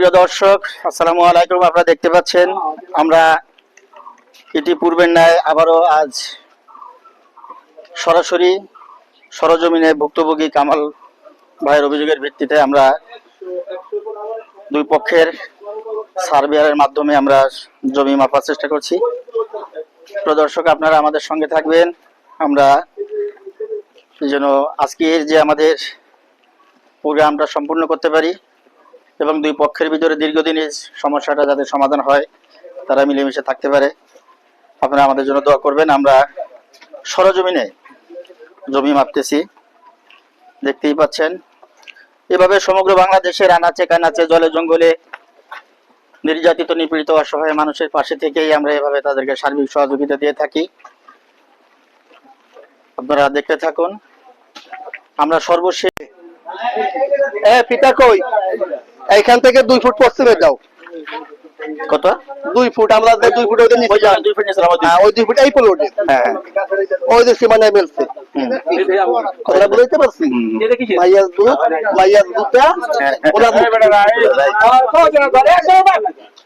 প্রিয় দর্শক, আসসালামু আলাইকুম। আপনারা দেখতে পাচ্ছেন, আমরা এটি পূর্বের ন্যায় আবারও আজ সরাসরি সরজমিনে ভুক্তভোগী কামাল ভাইয়ের অভিযোগের ভিত্তিতে আমরা দুই পক্ষের সার্ভেয়ারের মাধ্যমে আমরা জমি মাপার চেষ্টা করছি। প্রিয় দর্শক, আপনারা আমাদের সঙ্গে থাকবেন। আমরা যেন আজকের যে আমাদের প্রোগ্রামটা সম্পূর্ণ করতে পারি এবং দুই পক্ষের ভিতরে দীর্ঘদিন এই সমস্যাটা যাতে সমাধান হয়, তারা মিলেমিশে থাকতে পারে। আপনারা আমাদের জন্য দোয়া করবেন। আমরা সরজমিনে জমি মাপতেছি। দেখতেই পাচ্ছেন। এভাবে সমগ্র বাংলাদেশের আনাচে কানাচে, জলে জঙ্গলে নির্যাতিত, নিপীড়িত, অসহায় মানুষের পাশে থেকেই আমরা এভাবে তাদেরকে সার্বিক সহযোগিতা দিয়ে থাকি। আপনারা দেখতে থাকুন। আমরা সর্বশেষ এ, পিতা কই? এইখান থেকে দুই ফুট পশ্চিমে যাও কত দুই ফুট আমরা দুই ফুট ওই নিচে ওই দুই ফুট হ্যাঁ, ওই দুই ফুট এই প্লটে হ্যাঁ হ্যাঁ ওই যে সীমানায় মিলছে কথা বুঝতে পারছি। মাইয়ার দুধ মাইয়ার দুধটা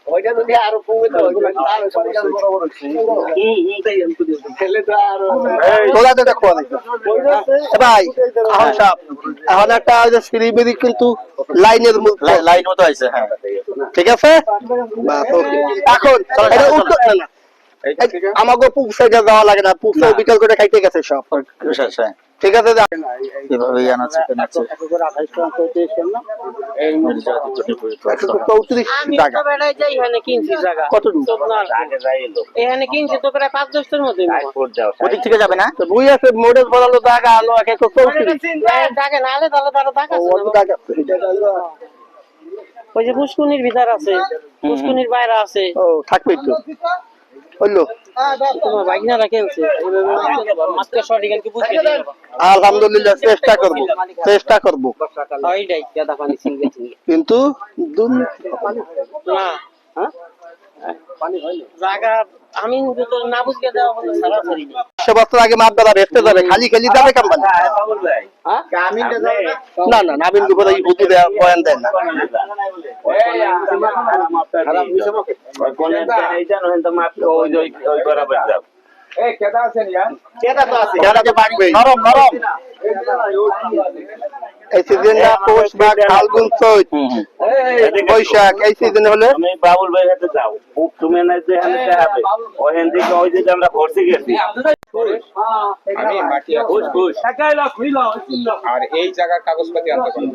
ওরা তোলা যেটা খোয়া দেখো ভাই এখন সাপ এখন একটা সিঁড়ি কিন্তু লাইনের লাইন মতো আছে হ্যাঁ। ঠিক আছে? এখন এটা উত্তর না, না। আমাকে পুক সাইডে যাওয়া লাগে না পুক সাইড বিকাল করে খাইতে গেছে সব। বিশেষ হ্যাঁ ঠিক আছে অসহায়। চৌত্রিশ টাকা তো বেড়াই যাই এখানে কিনছি জায়গা। কতটুকু? আপনার তো প্রায় পাঁচ দশটার মতো ওদিক থেকে যাবে না? তো বুঝে আছে মডেল জায়গা আলো এক একশো চৌত্রিশ। টাকা আছে। ওই যে পুষ্কুনির ভিতর আছে পুষ্কুনির বাইরে আছে। ও থাকবেই তো হইল। আলহামদুলিল্লাহ চেষ্টা করব চেষ্টা করব। কিন্তু হ্যাঁ? জায়গা আমি না বুঝতে দেওয়া সে বছর আগে মাপ দাদা ভেসতে যাবে খালি খালি যাবে কোম্পানি না না নাবিন দুপুরে বুদ্ধি দেয়া বয়ান দেয় না। যারা তো পাকবে নরম নরম। এই সিজনটা পৌষ মাঘ ফাল্গুন চৈত হুম হুম। বৈশাখ এই সিজনে হলে? তুমি বাবুল ভাই হাতে যাও। তুমি না যে থেকে ওই যে আমরা ভর্তি গেছি। আমি মাটিয়া খুশ খুশ। আর এই জায়গার কাগজপাতি আনতে পারব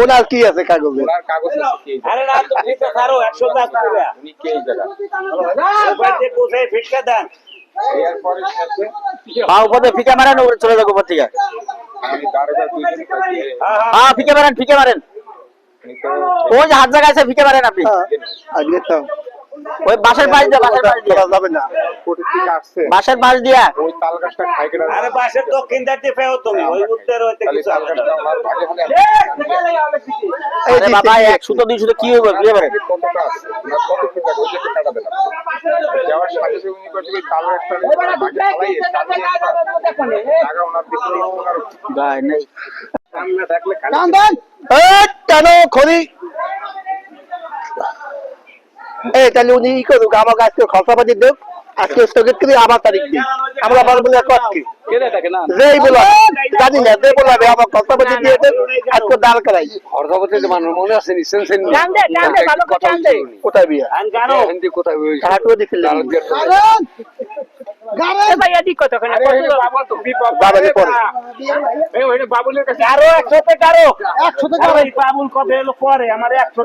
ওনার কি আছে কাগজে? ওনার কাগজ আছে আরে না তো ঠিক আছে 100 টাকা উনি কে জায়গা? ওইতে কোথায় ফিটকা দেন। এরপরে সাথে? মারেন চলে যাব উপর পাঠিয়ে হ্যাঁ ফিকে মারেন ফিকে মারেন। ওই যে হাত জায়গা আছে ফিকে মারেন আপনি। হ্যাঁ, ওই বাসের পাশ দিয়ে বাসের পাশ দিয়ে। যাবে না। কোটি থেকে আসছে। বাসের পাশ দিয়া। ওই তাল গাছটা খাই কেটে আরে পাশের দক্ষিণ দিকে ফেও তুমি ওই উত্তর হইতে কিছু তাল গাছটা না। আমার ভাগে হলে আরে বাবা এক সুতো দুই সুতো কি বিয়ে কতটা আছে ওনার কত ফুট আছে ওই যে কাটা দেন যাওয়ার সাথে সাথে উনি করছে ওই তাল গাছটা ভাগে ফেলাই ওনার দিকে ওনার গায় নেই। সামনে দেখলে খালি কান্দন এই কেন খড়ি? এই তাহলে উনি ই করুক আমাকে আজকে খরচাপাতি দেব আজকে স্থগিত করে আবার তারিখ দিই আমরা বলব বলে কষ্ট যেই বলো জানি না যে বলাবে আমার খরচাপাতি দিয়ে দেব আজকে দাঁড় করাই। টানদে টানদে ভালো করে টানদে কোথায় বিয়া? কত খানে যাবে পরে আরও 100 টাকা আরও 100 বাবুল কবে এলো পরে? আমার 100